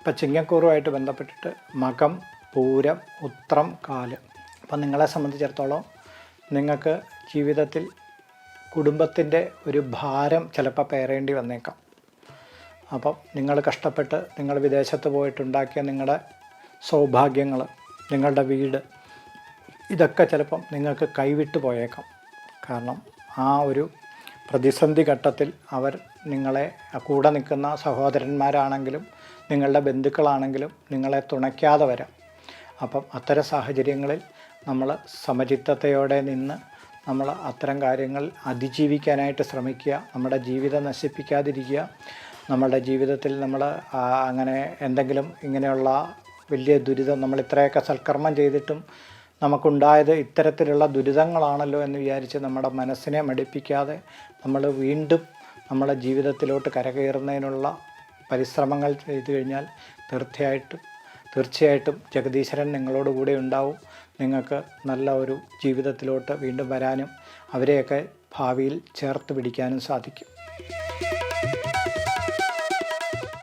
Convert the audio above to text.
ഇപ്പം ചിങ്ങക്കൂറുമായിട്ട് ബന്ധപ്പെട്ടിട്ട് മകം പൂരം ഉത്രം കാൽ. അപ്പം നിങ്ങളെ സംബന്ധിച്ചിടത്തോളം നിങ്ങൾക്ക് ജീവിതത്തിൽ കുടുംബത്തിന്റെ ഒരു ഭാരം ചിലപ്പോൾ പേറേണ്ടി വന്നേക്കാം. അപ്പം നിങ്ങൾ കഷ്ടപ്പെട്ട് നിങ്ങൾ വിദേശത്ത് പോയിട്ടുണ്ടാക്കിയ നിങ്ങളുടെ സൗഭാഗ്യങ്ങൾ നിങ്ങളുടെ വീട് ഇതൊക്കെ ചിലപ്പം നിങ്ങൾക്ക് കൈവിട്ട് പോയേക്കാം. കാരണം ആ ഒരു പ്രതിസന്ധി ഘട്ടത്തിൽ അവർ നിങ്ങളെ കൂടെ നിൽക്കുന്ന സഹോദരന്മാരാണെങ്കിലും നിങ്ങളുടെ ബന്ധുക്കളാണെങ്കിലും നിങ്ങളെ തുണയ്ക്കാതെ വരാം. അപ്പം അത്തരം സാഹചര്യങ്ങളിൽ നമ്മൾ സമചിത്തതയോടെ നിന്ന് നമ്മൾ അത്തരം കാര്യങ്ങൾ അതിജീവിക്കാനായിട്ട് ശ്രമിക്കുക നമ്മുടെ ജീവിതം നശിപ്പിക്കാതിരിക്കുക നമ്മുടെ ജീവിതത്തിൽ നമ്മൾ അങ്ങനെ എന്തെങ്കിലും ഇങ്ങനെയുള്ള വലിയ ദുരിതം നമ്മൾ ഇത്രയൊക്കെ സൽക്കർമ്മം ചെയ്തിട്ടും നമുക്കുണ്ടായത് ഇത്തരത്തിലുള്ള ദുരിതങ്ങളാണല്ലോ എന്ന് വിചാരിച്ച് നമ്മുടെ മനസ്സിനെ മടിപ്പിക്കാതെ നമ്മൾ വീണ്ടും നമ്മുടെ ജീവിതത്തിലോട്ട് കരകയറുന്നതിനുള്ള പരിശ്രമങ്ങൾ ചെയ്തു കഴിഞ്ഞാൽ തീർച്ചയായിട്ടും തീർച്ചയായിട്ടും ജഗദീശ്വരൻ നിങ്ങളോട് കൂടെ ഉണ്ടാവും. നിങ്ങൾക്ക് നല്ല ഒരു ജീവിതത്തിലോട്ട് വീണ്ടും വരാനും അവരെയൊക്കെ ഭാവിയിൽ ചേർത്ത് പിടിക്കാനും സാധിക്കും.